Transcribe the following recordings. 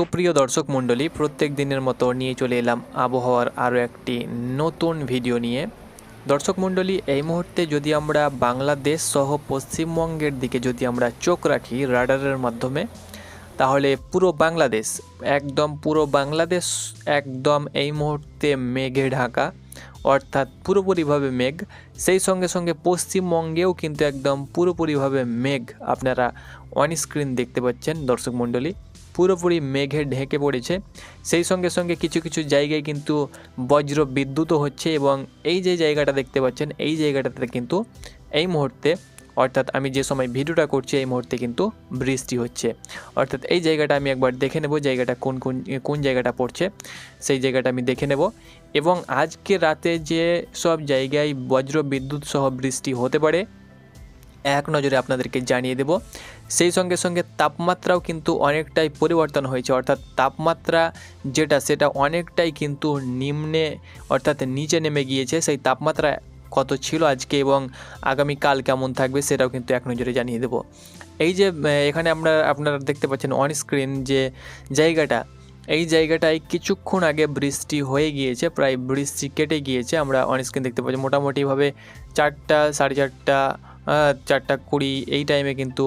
সুপ্রিয় দর্শক মণ্ডলী, প্রত্যেক দিনের মতো নিয়ে চলে এলাম আবহাওয়ার আরও একটি নতুন ভিডিও নিয়ে। দর্শক মণ্ডলী, এই মুহূর্তে যদি আমরা বাংলাদেশ সহ পশ্চিমবঙ্গের দিকে যদি আমরা চোখ রাখি রাডারের মাধ্যমে, তাহলে পুরো বাংলাদেশ, একদম পুরো বাংলাদেশ, একদম এই মুহূর্তে মেঘে ঢাকা, অর্থাৎ পুরোপুরিভাবে মেঘ। সেই সঙ্গে সঙ্গে পশ্চিমবঙ্গেও কিন্তু একদম পুরোপুরিভাবে মেঘ আপনারা অন স্ক্রিন দেখতে পাচ্ছেন, দর্শক মণ্ডলী। পুরোপুরি মেঘে ঢেকে পড়েছে। সেই সঙ্গে সঙ্গে কিছু কিছু জায়গায় কিন্তু বজ্র বিদ্যুৎও হচ্ছে এবং এই যে জায়গাটা দেখতে পাচ্ছেন, এই জায়গাটাতে কিন্তু এই মুহূর্তে, অর্থাৎ আমি যে সময় ভিডিওটা করছি, এই মুহূর্তে কিন্তু বৃষ্টি হচ্ছে। অর্থাৎ এই জায়গাটা আমি একবার দেখে নেব জায়গাটা কোন কোন কোন জায়গাটা পড়ছে। সেই জায়গাটা আমি দেখে নেব এবং আজকে রাতে যে সব জায়গায় বজ্র বিদ্যুৎ সহ বৃষ্টি হতে পারে, এক নজরে আপনাদেরকে জানিয়ে দেব। সেই সঙ্গে সঙ্গে তাপমাত্রাও কিন্তু অনেকটাই পরিবর্তন হয়েছে। অর্থাৎ তাপমাত্রা যেটা, সেটা অনেকটাই কিন্তু নিম্নে, অর্থাৎ নিচে নেমে গিয়েছে। সেই তাপমাত্রা কত ছিল আজকে এবং আগামীকাল কেমন থাকবে সেটাও কিন্তু এক নজরে জানিয়ে দেব। এই যে এখানে আমরা, আপনারা দেখতে পাচ্ছেন অন স্ক্রিন যে জায়গাটা, এই জায়গাটায় কিছুক্ষণ আগে বৃষ্টি হয়ে গিয়েছে, প্রায় বৃষ্টি কেটে গিয়েছে। আমরা অন স্ক্রিন দেখতে পাচ্ছি, মোটামুটিভাবে চারটা, সাড়ে চারটা চারটা কুড়ি, এই টাইমে কিন্তু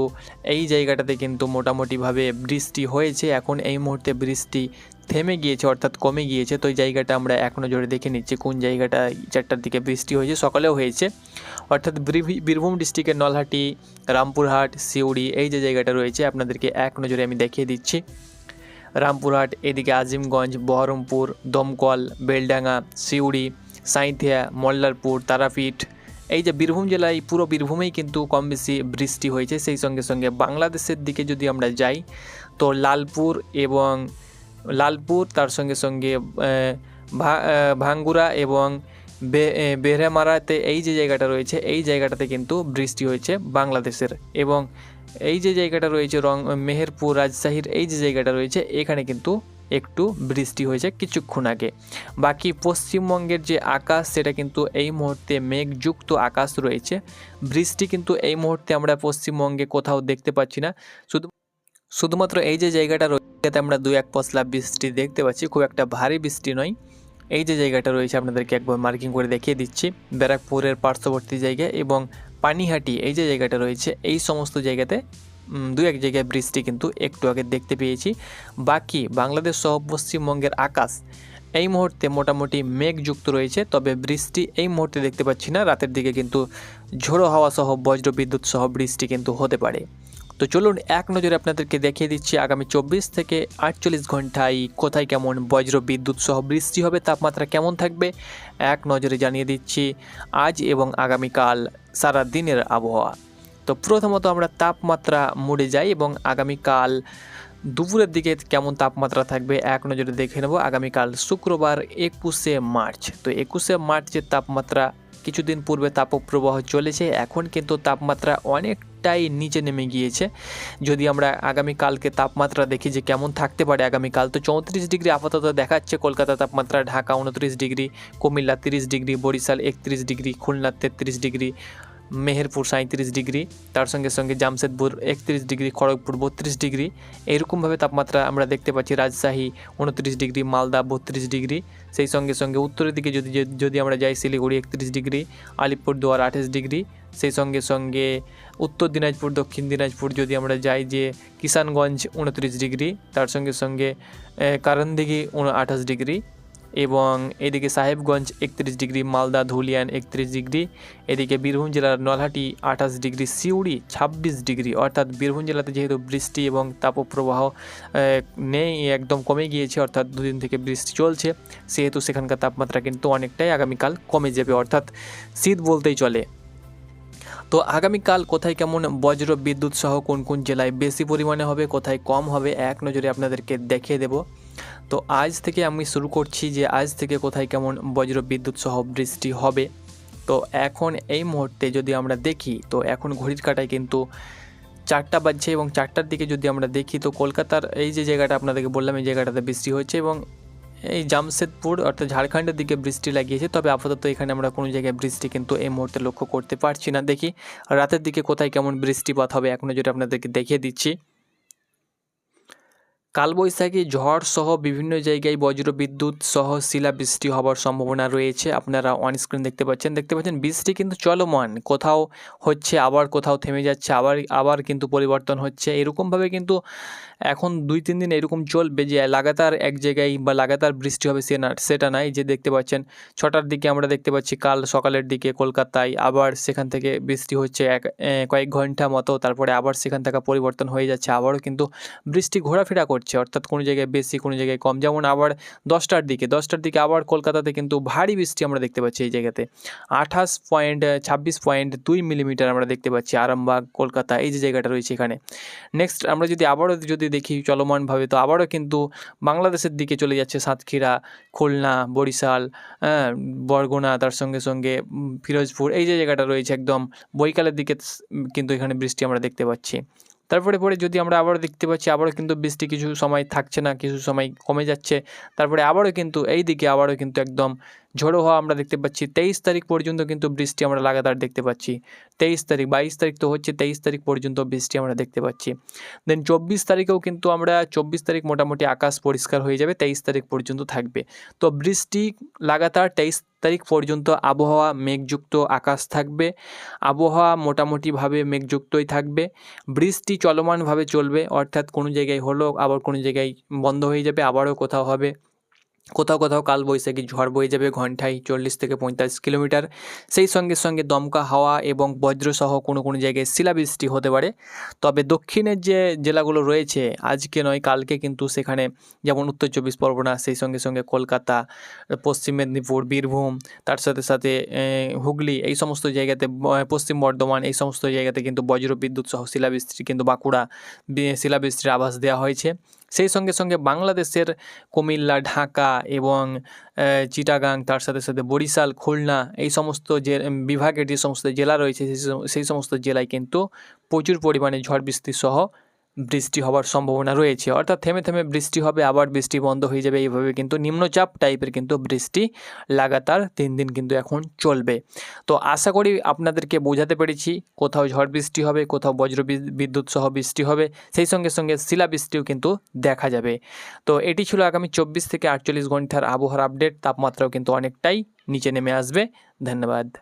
এই জায়গাটাতে কিন্তু মোটামুটিভাবে বৃষ্টি হয়েছে। এখন এই মুহূর্তে বৃষ্টি থেমে গিয়েছে, অর্থাৎ কমে গিয়েছে। তো এই জায়গাটা আমরা এক নজরে দেখে নিচ্ছি কোন জায়গাটা চারটার দিকে বৃষ্টি হয়েছে। সকালেও হয়েছে। অর্থাৎ বীরভূম ডিস্ট্রিক্টের নলহাটি, রামপুরহাট, সিউড়ি এই যে জায়গাটা রয়েছে, আপনাদেরকে এক নজরে আমি দেখিয়ে দিচ্ছি। রামপুরহাট, এদিকে আজিমগঞ্জ, বহরমপুর, দমকল, বেলডাঙ্গা, সিউড়ি, সাঁইথিয়া, মল্লারপুর, তারাপীঠ এই যে বীরভূম জেলায় পুরো বীরভূমেই কিন্তু কম বেশি বৃষ্টি হয়েছে, সেই সঙ্গে সঙ্গে বাংলাদেশের দিকে যদি আমরা যাই, তো লালপুর এবং লালপুর, তার সঙ্গে সঙ্গে ভাঙ্গুরা এবং বেহরামারাতে এই যে জায়গাটা রয়েছে, এই জায়গাটাতে কিন্তু বৃষ্টি হয়েছে বাংলাদেশের এবং এই যে জায়গাটা রয়েছে রং, মেহেরপুর, রাজশাহীর এই যে জায়গাটা রয়েছে, এখানে কিন্তু একটু বৃষ্টি হয়েছে কিছুক্ষণ আগে। বাকি পশ্চিমবঙ্গের যে আকাশ, সেটা কিন্তু এই মুহূর্তে মেঘযুক্ত আকাশ রয়েছে। বৃষ্টি কিন্তু এই মুহূর্তে আমরা পশ্চিমবঙ্গে কোথাও দেখতে পাচ্ছি না। শুধু শুধুমাত্র এই যে জায়গাটা রয়েছে আমরা দু এক পশলা বৃষ্টি দেখতে পাচ্ছি। খুব একটা ভারী বৃষ্টি নয়। এই যে জায়গাটা রয়েছে, আপনাদেরকে একবার মার্কিং করে দেখিয়ে দিচ্ছি। ব্যারাকপুরের পার্শ্ববর্তী জায়গা এবং পানিহাটি, এই যে জায়গাটা রয়েছে, এই সমস্ত জায়গাতে দু এক জায়গায় বৃষ্টি কিন্তু একটু আগে দেখতে পেয়েছি। বাকি বাংলাদেশ সহ পশ্চিমবঙ্গের আকাশ এই মুহূর্তে মোটামুটি মেঘযুক্ত রয়েছে, তবে বৃষ্টি এই মুহূর্তে দেখতে পাচ্ছি না। রাতের দিকে কিন্তু ঝোড়ো হাওয়া সহ বজ্র বিদ্যুৎ সহ বৃষ্টি কিন্তু হতে পারে। তো চলুন এক নজরে আপনাদেরকে দেখিয়ে দিচ্ছি আগামী চব্বিশ থেকে আটচল্লিশ ঘন্টায় কোথায় কেমন বজ্র বিদ্যুৎ সহ বৃষ্টি হবে, তাপমাত্রা কেমন থাকবে, এক নজরে জানিয়ে দিচ্ছি আজ এবং আগামীকাল সারা দিনের আবহাওয়া। তো প্রথমত আমরা তাপমাত্রা মুড়ে যাই এবং আগামীকাল দুপুরের দিকে কেমন তাপমাত্রা থাকবে এক নজরে দেখে নেব। আগামীকাল শুক্রবার একুশে মার্চ। তো একুশে মার্চের তাপমাত্রা, কিছুদিন পূর্বে তাপপ্রবাহ চলেছে, এখন কিন্তু তাপমাত্রা অনেকটাই নিচে নেমে গিয়েছে। যদি আমরা আগামীকালকে তাপমাত্রা দেখি যে কেমন থাকতে পারে আগামীকাল, তো চৌত্রিশ ডিগ্রি আপাতত দেখাচ্ছে কলকাতা তাপমাত্রা, ঢাকা উনত্রিশ ডিগ্রি, কুমিল্লা তিরিশ ডিগ্রি, বরিশাল একত্রিশ ডিগ্রি, খুলনা তেত্রিশ ডিগ্রি মেহেরপুর সাঁত্রিশ ডিগ্রি, তার সঙ্গে সঙ্গে জামশেদপুর একত্রিশ ডিগ্রি, খড়গপুর বত্রিশ ডিগ্রি। এরকমভাবে তাপমাত্রা আমরা দেখতে পাচ্ছি রাজশাহী উনত্রিশ ডিগ্রি, মালদা বত্রিশ ডিগ্রি। সেই সঙ্গে সঙ্গে উত্তরের দিকে যদি যদি আমরা যাই শিলিগুড়ি একত্রিশ ডিগ্রি, আলিপুরদুয়ার আঠাশ ডিগ্রি। সেই সঙ্গে সঙ্গে উত্তর দিনাজপুর, দক্ষিণ দিনাজপুর যদি আমরা যাই যে কিষানগঞ্জ উনত্রিশ ডিগ্রি, তার সঙ্গে সঙ্গে কারণদিঘি আঠাশ ডিগ্রি। এবং এদিকে সাহেবগঞ্জ একত্রিশ ডিগ্রি, মালদা ধুলিয়ান একত্রিশ ডিগ্রি, এদিকে বীরভূম জেলার নলহাটি আঠাশ ডিগ্রি, সিউড়ি ছাব্বিশ ডিগ্রি। অর্থাৎ বীরভূম জেলাতে যেহেতু বৃষ্টি এবং তাপপ্রবাহ নেই, একদম কমে গিয়েছে, অর্থাৎ দুদিন থেকে বৃষ্টি চলছে, সেহেতু সেখানকার তাপমাত্রা কিন্তু অনেকটাই আগামীকাল কমে যাবে, অর্থাৎ শীত বলতেই চলে। তো আগামীকাল কোথায় কেমন বজ্র বিদ্যুৎ সহ কোন কোন জেলায় বেশি পরিমাণে হবে, কোথায় কম হবে, এক নজরে আপনাদেরকে দেখিয়ে দেব। তো আজ থেকে আমি শুরু করছি যে আজ থেকে কোথায় কেমন বজ্র বিদ্যুৎ সহ বৃষ্টি হবে। তো এখন এই মুহূর্তে যদি আমরা দেখি, তো এখন ঘড়ির কাটায় কিন্তু চারটা বাজছে এবং চারটার দিকে যদি আমরা দেখি, তো কলকাতার এই যে জায়গাটা আপনাদেরকে বললাম, এই জায়গাটাতে বৃষ্টি হয়েছে এবং এই জামশেদপুর অর্থাৎ ঝাড়খণ্ডের দিকে বৃষ্টি লাগিয়েছে। তবে আপাতত এখানে আমরা কোনো জায়গায় বৃষ্টি কিন্তু এই মুহূর্তে লক্ষ্য করতে পারছি না। দেখি, রাতের দিকে কোথায় কেমন বৃষ্টিপাত হবে, এখনও যদি আপনাদেরকে দেখিয়ে দিচ্ছি। কালবৈশাখী, ঝড় সহ বিভিন্ন জায়গায় বজ্রবিদ্যুৎ সহ শিলাবৃষ্টি হওয়ার সম্ভাবনা রয়েছে। আপনারা অন স্ক্রিন দেখতে পাচ্ছেন। দেখতে পাচ্ছেন, বৃষ্টি কিন্তু চলমান। কোথাও হচ্ছে, আবার কোথাও থেমে যাচ্ছে, আবার আবার কিন্তু পরিবর্তন হচ্ছে। এরকমভাবে কিন্তু এখন দুই, তিন দিন এরকম চলবে যে লাগাতার এক জায়গায় বা লাগাতার বৃষ্টি হবে সে না, সেটা নাই। যে দেখতে পাচ্ছেন, ছটার দিকে আমরা দেখতে পাচ্ছি, কাল সকালের দিকে কলকাতায় আবার সেখান থেকে বৃষ্টি হচ্ছে এক কয়েক ঘণ্টা মতো। তারপরে আবার সেখান থেকে পরিবর্তন হয়ে যাচ্ছে। আবারও কিন্তু বৃষ্টি ঘোরাফেরা করছে। অর্থাৎ কোনো জায়গায় বেশি, কোনো জায়গায় কম। যেমন আবার দশটার দিকে দশটার দিকে আবার কলকাতাতে কিন্তু ভারী বৃষ্টি আমরা দেখতে পাচ্ছি এই জায়গাতে। আঠাশ পয়েন্ট, ছাব্বিশ পয়েন্ট দুই মিলিমিটার আমরা দেখতে পাচ্ছি আরামবাগ, কলকাতা, এই যে জায়গাটা রয়েছে এখানে। নেক্সট আমরা যদি আবারও যদি দেখি চলমানভাবে, তো আবারও কিন্তু বাংলাদেশের দিকে চলে যাচ্ছে সাতক্ষীরা, খুলনা, বরিশাল হ্যাঁ বরগুনা, তার সঙ্গে সঙ্গে ফিরোজপুর, এই যে জায়গাটা রয়েছে একদম বৈকালের দিকে কিন্তু এখানে বৃষ্টি আমরা দেখতে পাচ্ছি। তারপরে পরে যদি আমরা আবারও দেখতে পাচ্ছি, আবারও কিন্তু বৃষ্টি কিছু সময় থাকছে না, কিছু সময় কমে যাচ্ছে। তারপরে আবারও কিন্তু এই দিকে আবারও কিন্তু একদম ঝোড়ো হওয়া আমরা দেখতে পাচ্ছি। তেইশ তারিখ পর্যন্ত কিন্তু বৃষ্টি আমরা লাগাতার দেখতে পাচ্ছি। তেইশ তারিখ, বাইশ তারিখ তো হচ্ছে, তেইশ তারিখ পর্যন্ত বৃষ্টি আমরা দেখতে পাচ্ছি। দেন চব্বিশ তারিখেও কিন্তু আমরা, চব্বিশ তারিখ মোটামুটি আকাশ পরিষ্কার হয়ে যাবে, তেইশ তারিখ পর্যন্ত থাকবে। তো বৃষ্টি লাগাতার তেইশ তারিখ পর্যন্ত আবহাওয়া মেঘযুক্ত আকাশ থাকবে। আবহাওয়া মোটামুটিভাবে মেঘযুক্তই থাকবে। বৃষ্টি চলমানভাবে চলবে, অর্থাৎ কোনো জায়গায় হলো আবার কোনো জায়গায় বন্ধ হয়ে যাবে, আবারও কোথাও হবে। কোথাও কোথাও কালবৈশাখী ঝড় বয়ে যাবে ঘন্টায় চল্লিশ থেকে পঁয়তাল্লিশ কিলোমিটার। সেই সঙ্গে সঙ্গে দমকা হাওয়া এবং বজ্রসহ কোনো কোনো জায়গায় শিলাবৃষ্টি হতে পারে। তবে দক্ষিণের যে জেলাগুলো রয়েছে, আজকে নয়, কালকে কিন্তু সেখানে যেমন উত্তর চব্বিশ পরগনা, সেই সঙ্গে সঙ্গে কলকাতা, পশ্চিম মেদিনীপুর, বীরভূম, তার সাথে সাথে হুগলি, এই সমস্ত জায়গাতে পশ্চিম বর্ধমান, এই সমস্ত জায়গাতে কিন্তু বজ্র বিদ্যুৎ সহ শিলাবৃষ্টি, কিন্তু বাঁকুড়া শিলাবৃষ্টির আভাস দেওয়া হয়েছে। সেই সঙ্গে সঙ্গে বাংলাদেশের কুমিল্লা, ঢাকা এবং চিটাগাং, তার সাথে সাথে বরিশাল, খুলনা এই সমস্ত যে বিভাগের যে সমস্ত জেলা রয়েছে সেই সমস্ত জেলায় কিন্তু প্রচুর পরিমাণে ঝড় বৃষ্টি সহ বৃষ্টি হওয়ার সম্ভাবনা রয়েছে। অর্থাৎ থেমে থেমে বৃষ্টি হবে, আবার বৃষ্টি বন্ধ হয়ে যাবে। এইভাবে কিন্তু নিম্নচাপ টাইপের কিন্তু বৃষ্টি লাগাতার তিন দিন কিন্তু এখন চলবে। তো আশা করি আপনাদেরকে বোঝাতে পেরেছি, কোথাও ঝড় বৃষ্টি হবে, কোথাও বজ্র বিদ- বিদ্যুৎ সহ বৃষ্টি হবে, সেই সঙ্গে সঙ্গে শিলাবৃষ্টিও কিন্তু দেখা যাবে। তো এটি ছিল আগামী চব্বিশ থেকে আটচল্লিশ ঘণ্টার আবহাওয়ার আপডেট। তাপমাত্রাও কিন্তু অনেকটাই নিচে নেমে আসবে। ধন্যবাদ।